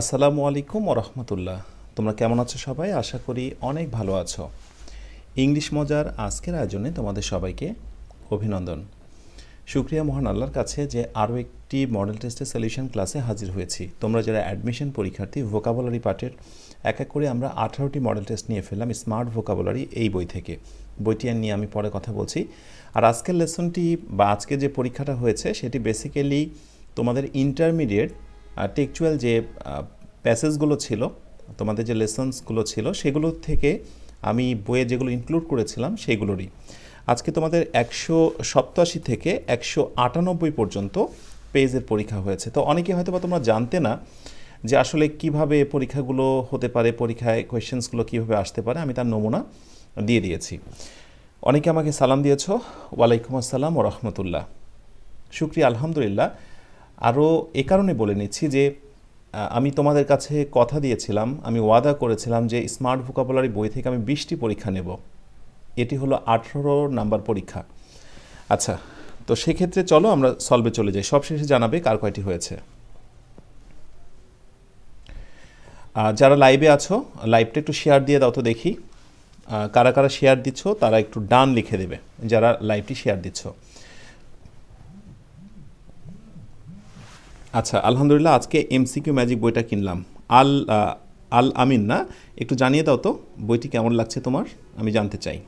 আসসালামু আলাইকুম ওরহমতুল্লাহ তোমরা কেমন আছো সবাই? আশা করি অনেক ভালো আছো। ইংলিশ মজার আজকের আয়োজনে তোমাদের সবাইকে অভিনন্দন। শুক্রিয়া মহান আল্লাহর কাছে যে আরও একটি মডেল টেস্টের সলিউশন ক্লাসে হাজির হয়েছি। তোমরা যারা অ্যাডমিশন পরীক্ষার্থী ভোকাবুলারি পার্টের এক এক করে আমরা আঠারোটি মডেল টেস্ট নিয়ে ফেললাম স্মার্ট ভোকাবুলারি এই বই থেকে। বইটি নিয়ে আমি পরে কথা বলছি। আর আজকের লেসনটি বা আজকে যে পরীক্ষাটা হয়েছে, সেটি বেসিক্যালি তোমাদের ইন্টারমিডিয়েট টেকচুয়াল যে প্যাসেজগুলো ছিল, তোমাদের যে লেসন্সগুলো ছিল, সেগুলো থেকে আমি বইয়ে যেগুলো ইনক্লুড করেছিলাম সেগুলোরই। আজকে তোমাদের একশো সপ্তাশি থেকে একশো আটানব্বই পর্যন্ত পেজের পরীক্ষা হয়েছে। তো অনেকে হয়তো বা তোমরা জানতে না যে আসলে কীভাবে পরীক্ষাগুলো হতে পারে, পরীক্ষায় কোয়েশ্চেন্সগুলো কীভাবে আসতে পারে, আমি তার নমুনা দিয়ে দিয়েছি। অনেকে আমাকে সালাম দিয়েছ, ওয়ালাইকুম আসসালাম ও রহমতুল্লাহ। শুক্রিয়া, আলহামদুলিল্লাহ। আরও এ কারণে বলে নিচ্ছি যে আমি তোমাদের কাছে কথা দিয়েছিলাম, আমি ওয়াদা করেছিলাম যে স্মার্ট ভোকাবুলারি বই থেকে আমি বিশটি পরীক্ষা নেব। এটি হলো আঠেরো নাম্বার পরীক্ষা। আচ্ছা তো সেক্ষেত্রে চলো আমরা সলভে চলে যাই। সবশেষে জানাবে কার কয়টি হয়েছে। যারা লাইভে আছো লাইভটা একটু শেয়ার দিয়ে দাও তো দেখি। কারা কারা শেয়ার দিচ্ছ, তারা একটু ডান লিখে দেবে। যারা লাইভটি শেয়ার দিচ্ছ। আচ্ছা আলহামদুলিল্লাহ, আজকে এমসিকিউ ম্যাজিক বইটা কিনলাম। আল আল আমিন না? একটু জানিয়ে দাও তো, বইটি কেমন লাগছে তোমার? আমি জানতে চাই।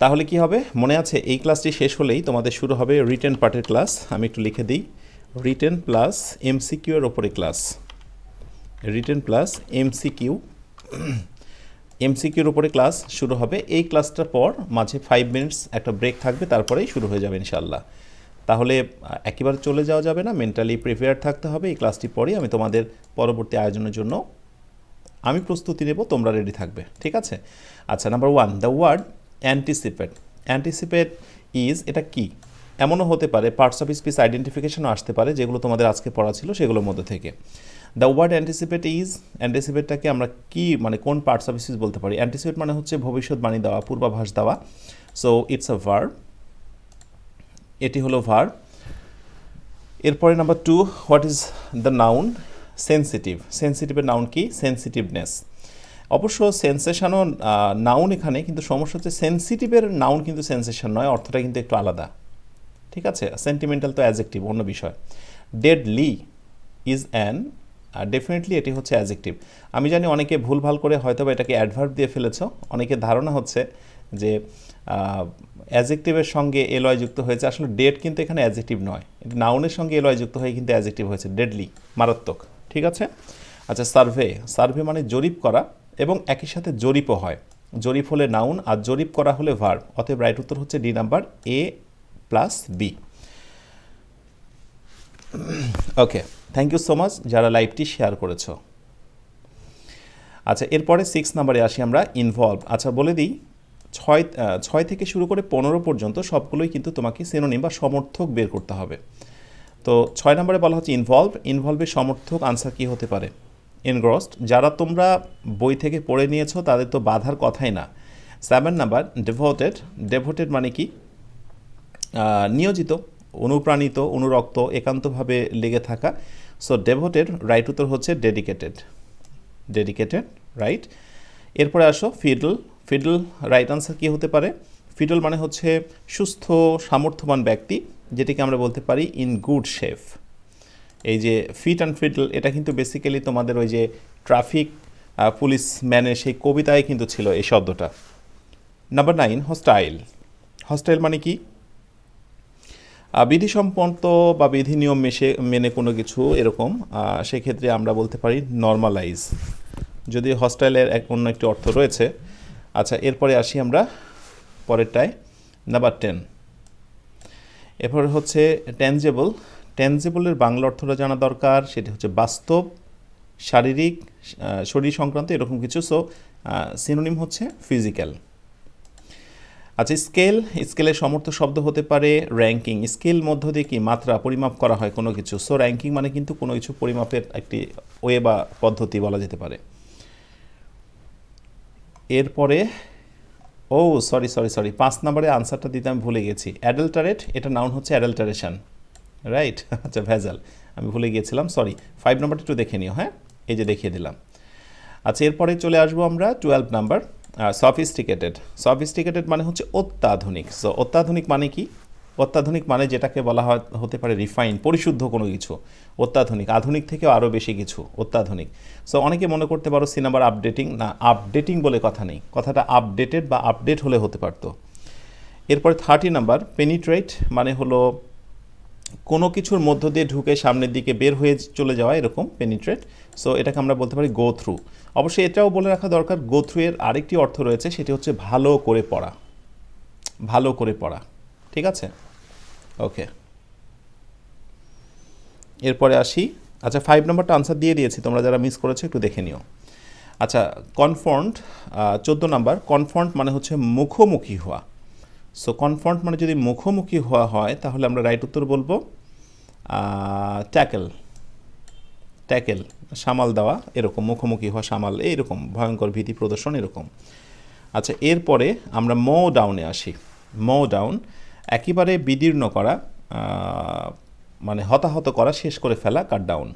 তাহলে কি হবে? মনে আছে, এই ক্লাসটি শেষ হলেই তোমাদের শুরু হবে রিটেন পার্টের ক্লাস আমি একটু লিখে দিই। রিটেন প্লাস এমসিকিউ এর ওপরে ক্লাস রিটেন প্লাস এমসিকিউ এমসিকিউর উপরে ক্লাস শুরু হবে। এই ক্লাসটার পর মাঝে ফাইভ মিনিটস একটা ব্রেক থাকবে, তারপরেই শুরু হয়ে যাবে ইনশাল্লাহ তাহলে একেবারে চলে যাওয়া যাবে না মেন্টালি প্রিপেয়ার থাকতে হবে। এই ক্লাসটি পরেই আমি তোমাদের পরবর্তী আয়োজনের জন্য আমি প্রস্তুতি নেব, তোমরা রেডি থাকবে। ঠিক আছে? আচ্ছা number one the word anticipate anticipate is এটা কি? এমনও হতে পারে পার্টস অফ স্পিচ আইডেন্টিফিকেশনও আসতে পারে, যেগুলো তোমাদের আজকে পড়া ছিল, সেগুলোর মধ্যে থেকে। দ্য ওয়ার্ড অ্যান্টিসিপেট ইজ অ্যান্টিসিপেটটাকে আমরা কি মানে কোন পার্টস অফ স্পিচ বলতে পারি? অ্যান্টিসিপেট মানে হচ্ছে ভবিষ্যৎবাণী দেওয়া, পূর্বাভাস দেওয়া। সো ইটস আ ভার এটি হলো ভার এরপরে number two what is the noun sensitive সেন্সিটিভের noun কি? সেন্সিটিভনেস অবশ্য সেন্সেশনও নাউন এখানে, কিন্তু সমস্যা হচ্ছে সেন্সিটিভের নাউন কিন্তু সেন্সেশন নয়, অর্থটা কিন্তু একটু আলাদা। ঠিক আছে? সেন্টিমেন্টাল তো অ্যাজেক্টিভ অন্য বিষয়। ডেডলি ইজ অ্যান ডেফিনেটলি এটি হচ্ছে অ্যাজেক্টিভ আমি জানি অনেকে ভুলভাল করে হয়তো বা এটাকে অ্যাডভার্ব দিয়ে ফেলেছ। অনেকের ধারণা হচ্ছে যে অ্যাজেক্টিভের সঙ্গে এলয় যুক্ত হয়েছে। আসলে ডেট কিন্তু এখানে অ্যাজেক্টিভ নয়। নাউনের সঙ্গে এলয় যুক্ত হয়ে কিন্তু অ্যাজেক্টিভ হয়েছে। ডেডলি মারাত্মক। ঠিক আছে? আচ্ছা সার্ভে সার্ভে মানে জরিপ করা এবং একই সাথে জরিপও হয়। জরিপ হলে নাউন আর জরিপ করা হলে ভার্ব অতএব রাইট উত্তর হচ্ছে D number A plus B okay thank you so much যারা লাইভটি শেয়ার করেছ। আচ্ছা এরপরে সিক্স নাম্বারে আসি আমরা ইনভলভ আচ্ছা বলে দিই, ছয় ছয় থেকে শুরু করে পনেরো পর্যন্ত সবগুলোই কিন্তু তোমাকে সিনোনিম বা সমর্থক বের করতে হবে। তো ছয় নম্বরে বলা হচ্ছে ইনভলভ ইনভলভের সমর্থক আনসার কী হতে পারে? এনগ্রস্ট যারা তোমরা বই থেকে পড়ে নিয়েছো, তাদের তো বাধার কথাই না। সেভেন নাম্বার ডেভোটেড ডেভোটেড মানে কি? নিয়োজিত, অনুপ্রাণিত, অনুরক্ত, একান্তভাবে লেগে থাকা। সো ডেভোটেড রাইট উত্তর হচ্ছে ডেডিকেটেড ডেডিকেটেড রাইট এরপরে আসো ফিডল ফিডল রাইট আনসার কী হতে পারে? ফিডল মানে হচ্ছে সুস্থ, সামর্থ্যবান ব্যক্তি, যেটিকে আমরা বলতে পারি ইন গুড শেফ এই যে ফিট অ্যান্ড ফিডল এটা কিন্তু বেসিক্যালি তোমাদের ওই যে ট্রাফিক পুলিশ ম্যানের সেই কবিতায় কিন্তু ছিল এই শব্দটা। নাম্বার নাইন হস্টাইল হস্টাইল মানে কি? বিধিসম্পন্ন বা বিধি নিয়ম মেশে মেনে কোনো কিছু এরকম সেক্ষেত্রে আমরা বলতে পারি নর্মালাইজ যদি হস্টাইলের এক অন্য একটি অর্থ রয়েছে আচ্ছা এরপরে আসি আমরা পরেরটায়। নাম্বার টেন এরপরে হচ্ছে ট্যানজেবল ট্যানজেবলের বাংলা অর্থটা জানা দরকার, সেটি হচ্ছে বাস্তব, শারীরিক শরীর সংক্রান্ত এরকম কিছু। সো সিনোনিম হচ্ছে ফিজিক্যাল আচ্ছা স্কেল, স্কেলের সমর্থ শব্দ হতে পারে র্যাঙ্কিং স্কেল মধ্য দিয়ে কি মাত্রা, পরিমাপ করা হয় কোনো কিছু? সো র্যাঙ্কিং মানে কিন্তু কোনো কিছু পরিমাপের একটি ওয়ে বা পদ্ধতি বলা যেতে পারে। এরপরে, ও সরি সরি সরি পাঁচ নম্বরে আনসারটা দিতে আমি ভুলে গেছি। অ্যাডাল্টারেট এটা নাউন হচ্ছে অ্যাডাল্টারেশন রাইট আচ্ছা ভেজাল, আমি ভুলে গিয়েছিলাম সরি ফাইভ নাম্বারটা একটু দেখে নিও হ্যাঁ? এই যে দেখিয়ে দিলাম। আচ্ছা এরপরে চলে আসব আমরা টুয়েলভ নাম্বার সফিস্টিকেটেড সফিস্টিকেটেড মানে হচ্ছে অত্যাধুনিক। সো অত্যাধুনিক মানে কি? অত্যাধুনিক মানে যেটাকে বলা হয়, হতে পারে রিফাইন পরিশুদ্ধ কোনো কিছু। অত্যাধুনিক, আধুনিক থেকেও আরও বেশি কিছু, অত্যাধুনিক। সো অনেকে মনে করতে পারো সিনেমার আপডেটিং না আপডেটিং বলে কথা নেই। কথাটা আপডেটেড বা আপডেট হলে হতে পারতো। এরপরে থার্টি নাম্বার পেনিট্রেট মানে হলো কোনো কিছুর মধ্য দিয়ে ঢুকে সামনের দিকে বের হয়ে চলে যাওয়া এরকম পেনিট্রেট সো এটাকে আমরা বলতে পারি গো থ্রু অবশ্যই এটাও বলে রাখা দরকার গো থ্রু এর আরেকটি অর্থ রয়েছে, সেটি হচ্ছে ভালো করে পড়া। ভালো করে পড়া, ঠিক আছে? ওকে এরপরে আসি। আচ্ছা ফাইভ নাম্বারটা আনসার দিয়ে দিয়েছি, তোমরা যারা মিস করেছ একটু দেখে নিও। আচ্ছা কনফ্রন্ট চোদ্দ নাম্বার কনফ্রন্ট মানে হচ্ছে মুখোমুখি হওয়া। সো কনফ্রন্ট মানে যদি মুখোমুখি হওয়া হয়, তাহলে আমরা রাইট উত্তর বলব ট্যাকেল ট্যাকেল সামাল দেওয়া এরকম, মুখোমুখি হওয়া সামাল এইরকম, ভয়ঙ্কর ভীতি প্রদর্শন এরকম। আচ্ছা এরপরে আমরা মো ডাউনে আসি। মো ডাউন একেবারে বিদীর্ণ করা মানে হতাহত করা, শেষ করে ফেলা cut down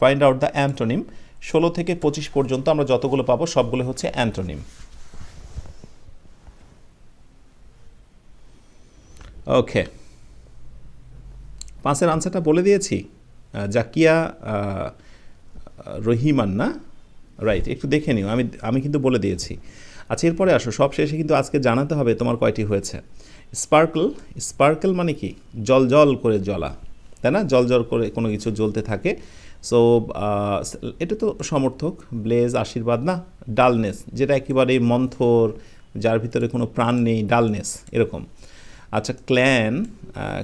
find out the antonym ষোলো থেকে পঁচিশ পর্যন্ত আমরা যতগুলো পাবো, সবগুলো হচ্ছে অ্যান্টোনিম ওকে পাঁচের আনসারটা বলে দিয়েছি। জাকিয়া রহিমান না? রাইট একটু দেখে নিও। আমি আমি কিন্তু বলে দিয়েছি। আচ্ছা এরপরে আসো। সব শেষে কিন্তু আজকে জানাতে হবে তোমার কয়টি হয়েছে। স্পার্কল স্পার্কল মানে কি? জল জল করে জ্বলা। তাই না? জল জল করে কোনো কিছু জ্বলতে থাকে। সো এটা তো সমর্থক ব্লেজ আশীর্বাদ না? ডালনেস যেটা একেবারে মন্থর, যার ভিতরে কোনো প্রাণ নেই ডালনেস এরকম। আচ্ছা ক্ল্যান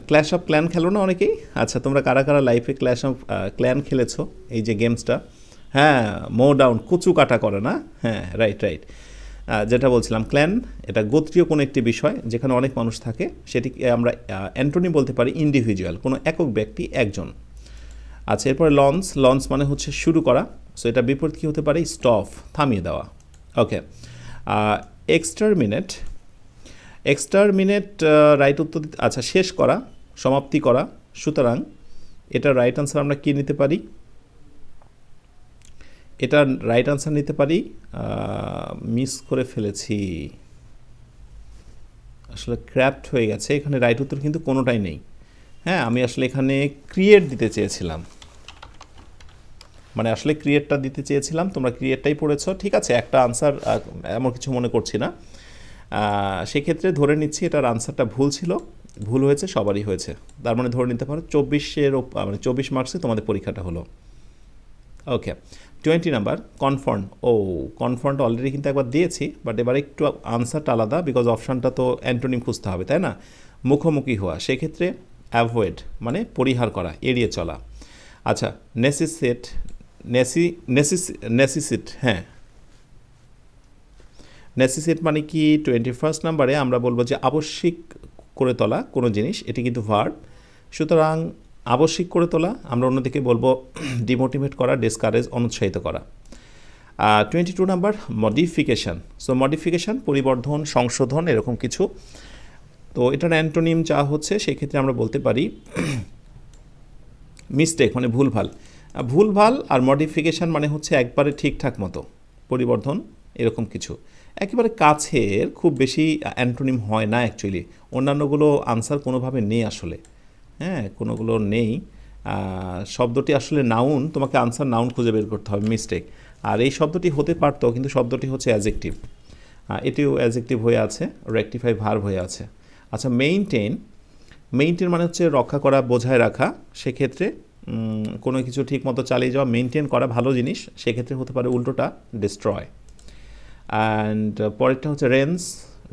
ক্ল্যাশ অফ ক্ল্যান খেলো না অনেকেই? আচ্ছা তোমরা কারা কারা লাইফে ক্ল্যাশ অফ ক্ল্যান খেলেছো? এই যে গেমসটা হ্যাঁ মো ডাউন কুচু কাটা করে না? হ্যাঁ রাইট রাইট যেটা বলছিলাম ক্ল্যান এটা গোত্রীয় কোনো একটি বিষয়, যেখানে অনেক মানুষ থাকে। সেটিকে আমরা অ্যান্টনি বলতে পারি ইন্ডিভিজুয়াল কোনো একক ব্যক্তি একজন। আচ্ছা এরপরে লঞ্চ লঞ্চ মানে হচ্ছে শুরু করা। সো এটা বিপরীত কী হতে পারে? স্টপ থামিয়ে দেওয়া। ওকে এক্সটারমিনেট এক্সটারমিনেট রাইট উত্তর দিতে- আচ্ছা শেষ করা, সমাপ্তি করা। সুতরাং এটা রাইট আনসার আমরা কী নিতে পারি? এটা রাইট আনসার নিতে পারি মিস করে ফেলেছি। আসলে ক্র্যাপ্ট হয়ে গেছে, এখানে রাইট উত্তর কিন্তু কোনোটাই নেই। হ্যাঁ আমি আসলে এখানে ক্রিয়েট দিতে চেয়েছিলাম। মানে আসলে ক্রিয়েটটা দিতে চেয়েছিলাম, তোমরা ক্রিয়েটটাই পড়েছো। ঠিক আছে, একটা আনসার এমন কিছু মনে করছি না। সেক্ষেত্রে ধরে নিচ্ছি এটার আনসারটা ভুল ছিল। ভুল হয়েছে, সবারই হয়েছে। তার মানে ধরে নিতে পারো, চব্বিশের মানে চব্বিশ মার্কসে তোমাদের পরীক্ষাটা হলো। ওকে টোয়েন্টি নাম্বার কনফার্ম ও কনফার্মটা অলরেডি কিন্তু একবার দিয়েছি বাট এবার একটু আনসারটা আলাদা বিকজ অপশানটা তো অ্যান্টোনিম খুঁজতে হবে, তাই না? মুখোমুখি হওয়া, সেক্ষেত্রে অ্যাভয়েড মানে পরিহার করা, এড়িয়ে চলা। আচ্ছা নেসিসেট নেসি নেসিস নেসিসিট হ্যাঁ নেসিসেট মানে কি? টোয়েন্টি ফার্স্ট নাম্বারে আমরা বলব যে আবশ্যিক করে তোলা কোনো জিনিস, এটি কিন্তু ভার্ব সুতরাং আবশ্যিক করে তোলা, আমরা অন্যদিকে বলব ডিমোটিভেট করা ডিসকারেজ অনুৎসাহিত করা। Twenty two number modification so modification পরিবর্ধন, সংশোধন, এরকম কিছু। তো এটার অ্যান্টোনিম যা হচ্ছে সেক্ষেত্রে আমরা বলতে পারি মিস্টেক মানে ভুলভাল। ভুলভাল আর মডিফিকেশান মানে হচ্ছে একবারে ঠিকঠাক মতো, পরিবর্ধন, এরকম কিছু। একেবারে কাছের, খুব বেশি অ্যান্টোনিম হয় না অ্যাকচুয়ালি অন্যান্যগুলো আনসার কোনোভাবে নেই আসলে। হ্যাঁ কোনোগুলো নেই। শব্দটি আসলে নাউন তোমাকে আনসার নাউন খুঁজে বের করতে হবে মিস্টেক আর এই শব্দটি হতে পারতো, কিন্তু শব্দটি হচ্ছে অ্যাজেক্টিভ এটিও অ্যাজেক্টিভ হয়ে আছে রেকটিফাই ভার্ব হয়ে আছে। আচ্ছা মেইনটেন মেইনটেন মানে হচ্ছে রক্ষা করা, বোঝায় রাখা। সেক্ষেত্রে কোনো কিছু ঠিক মতো চালিয়ে যাওয়া মেনটেন করা ভালো জিনিস। সেক্ষেত্রে হতে পারে উল্টোটা ডিস্ট্রয় অ্যান্ড পরেরটা হচ্ছে রেন্স।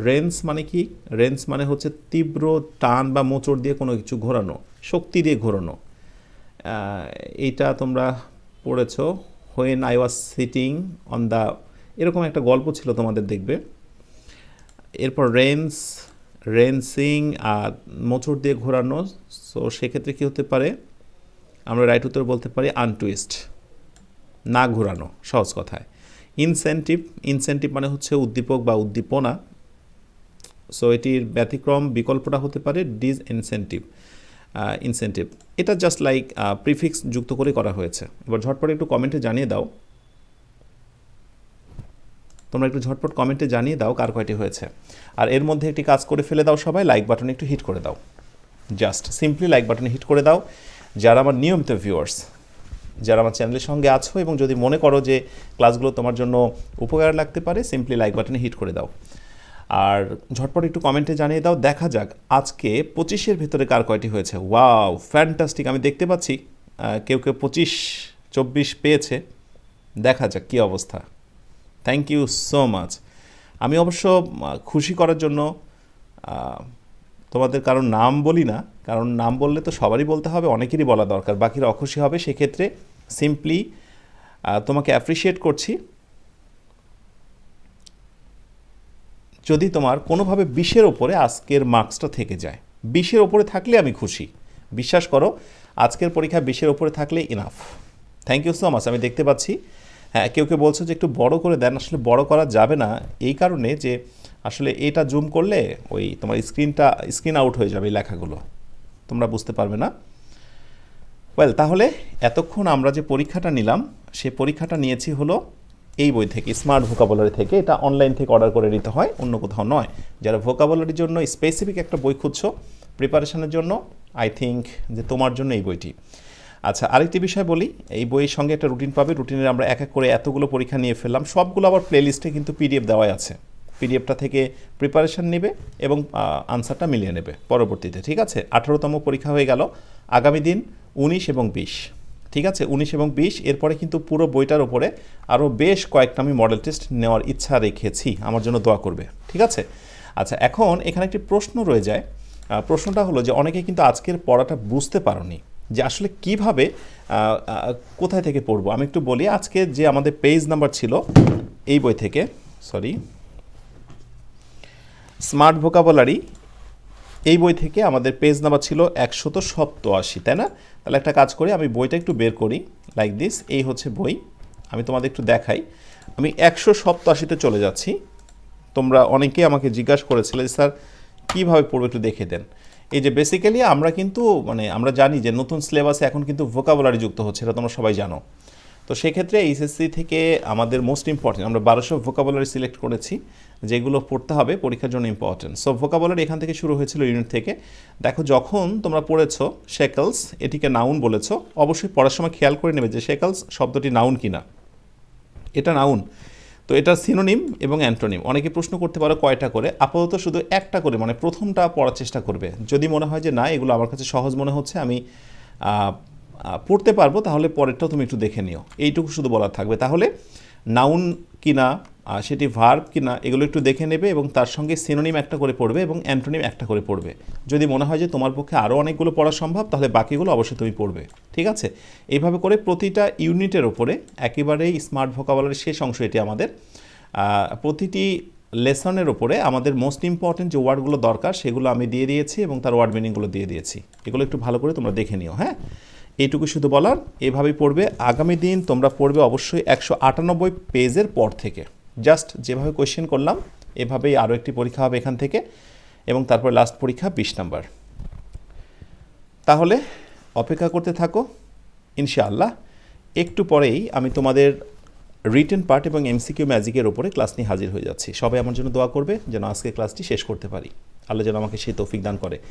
রেন্স মানে কি? রেন্স মানে হচ্ছে তীব্র টান বা মোচড় দিয়ে কোনো কিছু ঘোরানো, শক্তি দিয়ে ঘোরানো। এইটা তোমরা পড়েছ when I was sitting on the এরকম একটা গল্প ছিল তোমাদের দেখবে। এরপর রেন্স, রেন্সিং আর মোচড় দিয়ে ঘোরানো। সো সেক্ষেত্রে কী হতে পারে? আমরা রাইট উত্তর বলতে পারি আনটুইস্ট না ঘোরানো, সহজ কথায়। ইনসেন্টিভ ইনসেন্টিভ মানে হচ্ছে উদ্দীপক বা উদ্দীপনা। সো এটির ব্যতিক্রম বিকল্পটা হতে পারে ডিস ইনসেন্টিভ ইনসেন্টিভ এটা জাস্ট লাইক প্রিফিক্স যুক্ত করে করা হয়েছে। এবার ঝটপট একটু কমেন্টে জানিয়ে দাও। তোমরা একটু ঝটপট কমেন্টে জানিয়ে দাও কার কয়টি হয়েছে। আর এর মধ্যে একটি কাজ করে ফেলে দাও সবাই লাইক বাটনে একটু হিট করে দাও। জাস্ট সিম্পলি লাইক বাটনে হিট করে দাও। যারা আমার নিয়মিত ভিউয়ার্স যারা আমার চ্যানেলের সঙ্গে আছো এবং যদি মনে করো যে ক্লাসগুলো তোমার জন্য উপকার লাগতে পারে সিম্পলি লাইক বাটনে হিট করে দাও। আর ঝটপট একটু কমেন্টে জানিয়ে দাও, দেখা যাক আজকে পঁচিশের ভেতরে কার কয়টি হয়েছে। ওয়াও ফ্যান্টাস্টিক আমি দেখতে পাচ্ছি কেউ কেউ পঁচিশ, চব্বিশ পেয়েছে। দেখা যাক কী অবস্থা। থ্যাংক ইউ সো মাচ আমি অবশ্য খুশি করার জন্য তোমাদের কারণ নাম বলি না, কারণ নাম বললে তো সবারই বলতে হবে, অনেকেরই বলা দরকার, বাকিরা অখুশি হবে, সেক্ষেত্রে সিম্পলি তোমাকে অ্যাপ্রিসিয়েট করছি। যদি তোমার কোনোভাবে বিশের ওপরে আজকের মার্কসটা থেকে যায়। বিশের ওপরে থাকলে আমি খুশি। বিশ্বাস করো, আজকের পরীক্ষা বিশের ওপরে থাকলে enough thank you so much আমি দেখতে পাচ্ছি। হ্যাঁ কেউ কেউ বলছো যে একটু বড় করে দেন, আসলে বড় করা যাবে না। এই কারণে যে আসলে এটা জুম করলে ওই তোমার স্ক্রিনটা স্ক্রিন আউট হয়ে যাবে এই লেখাগুলো। তোমরা বুঝতে পারবে না? ওয়েল তাহলে এতক্ষণ আমরা যে পরীক্ষাটা নিলাম, সে পরীক্ষাটা নিয়েছি হলো এই বই থেকে স্মার্ট ভোকাবুলারি থেকে। এটা অনলাইন থেকে অর্ডার করে নিতে হয়, অন্য কোথাও নয়। যারা ভোকাবুলারির জন্য স্পেসিফিক একটা বই খুঁজছো প্রিপারেশনের জন্য আই থিঙ্ক যে তোমার জন্য এই বইটি। আচ্ছা আরেকটি বিষয় বলি, এই বইয়ের সঙ্গে একটা রুটিন পাবে। রুটিনের আমরা এক এক করে এতগুলো পরীক্ষা নিয়ে ফেললাম। সবগুলো আবার প্লেলিস্টে কিন্তু পিডিএফ দেওয়াই আছে। পিডিএফটা থেকে প্রিপারেশন নেবে এবং আনসারটা মিলিয়ে নেবে পরবর্তীতে, ঠিক আছে? আঠারোতম পরীক্ষা হয়ে গেল। আগামী দিন উনিশ এবং বিশ। ঠিক আছে? উনিশ এবং বিশ, এরপরে কিন্তু পুরো বইটার ওপরে আরও বেশ কয়েকটা আমি মডেল টেস্ট নেওয়ার ইচ্ছা রেখেছি। আমার জন্য দোয়া করবে। ঠিক আছে? আচ্ছা এখন এখানে একটি প্রশ্ন রয়ে যায়। প্রশ্নটা হলো যে অনেকে কিন্তু আজকের পড়াটা বুঝতে পারোনি যে আসলে কীভাবে কোথায় থেকে পড়ব। আমি একটু বলি, আজকে যে আমাদের পেজ নাম্বার ছিল এই বই থেকে সরি স্মার্ট ভোকাবুলারি এই বই থেকে আমাদের পেজ নাম্বার ছিল একশত সপ্তআশি, তাই না? তাহলে একটা কাজ করি, আমি বইটা একটু বের করি লাইক দিস এই হচ্ছে বই, আমি তোমাদের একটু দেখাই। আমি একশো সপ্তআশিতে চলে যাচ্ছি। তোমরা অনেকেই আমাকে জিজ্ঞাসা করেছিলে যে, স্যার, কীভাবে পড়বে একটু দেখে দেন? এই যে বেসিক্যালি আমরা কিন্তু মানে আমরা জানি যে নতুন সিলেবাসে এখন কিন্তু ভোকাবুলারি যুক্ত হচ্ছে, এটা তোমরা সবাই জানো। তো সেক্ষেত্রে এইচএসসি থেকে আমাদের মোস্ট ইম্পর্টেন্ট আমরা বারোশো ভোকাবুলারি সিলেক্ট করেছি। যেগুলো পড়তে হবে পরীক্ষার জন্য ইম্পর্টেন্ট সো ভোকাবুলারি এখান থেকে শুরু হয়েছিল ইউনিট থেকে। দেখো, যখন তোমরা পড়েছো শেকলস এটিকে নাউন বলেছ, অবশ্যই পড়ার সময় খেয়াল করে নেবে যে শেকলস শব্দটি নাউন কিনা। এটা নাউন তো এটা সিনোনিম এবং অ্যান্টোনিম অনেকে প্রশ্ন করতে পারো কয়টা করে। আপাতত শুধু একটা করে মানে প্রথমটা পড়ার চেষ্টা করবে। যদি মনে হয় যে না, এগুলো আমার কাছে সহজ মনে হচ্ছে, আমি পড়তে পারব, তাহলে পরেরটাও তুমি একটু দেখে নিও। এইটুকু শুধু বলার থাকবে। তাহলে নাউন কিনা সেটি ভার্ব কিনা এগুলো একটু দেখে নেবে এবং তার সঙ্গে সিনোনিম একটা করে পড়বে এবং অ্যান্টোনিম একটা করে পড়বে। যদি মনে হয় যে তোমার পক্ষে আরও অনেকগুলো পড়া সম্ভব, তাহলে বাকিগুলো অবশ্যই তুমি পড়বে, ঠিক আছে? এইভাবে করে প্রতিটা ইউনিটের ওপরে একেবারেই স্মার্ট ভোকাবলারের শেষ অংশ এটি আমাদের প্রতিটি লেসনের ওপরে আমাদের মোস্ট ইম্পর্টেন্ট যে ওয়ার্ডগুলো দরকার, সেগুলো আমি দিয়ে দিয়েছি এবং তার ওয়ার্ড মিনিংগুলো দিয়ে দিয়েছি। এগুলো একটু ভালো করে তোমরা দেখে নিও হ্যাঁ? এইটুকু শুধু বলার, এভাবেই পড়বে। আগামী দিন তোমরা পড়বে অবশ্যই একশো আটানব্বই পেজের পর থেকে। জাস্ট যেভাবে কোয়েশ্চেন করলাম, এভাবেই আরও একটি পরীক্ষা হবে এখান থেকে, এবং তারপর লাস্ট পরীক্ষা বিশ নাম্বার তাহলে অপেক্ষা করতে থাকো, ইনশাআল্লাহ। একটু পরেই আমি তোমাদের রিটেন পার্ট এবং এমসিকিউ ম্যাজিকের ওপরে ক্লাস নিয়ে হাজির হয়ে যাচ্ছি। সবাই আমার জন্য দোয়া করবে যেন আজকে ক্লাসটি শেষ করতে পারি। আল্লাহ যেন আমাকে সেই তৌফিক দান করে।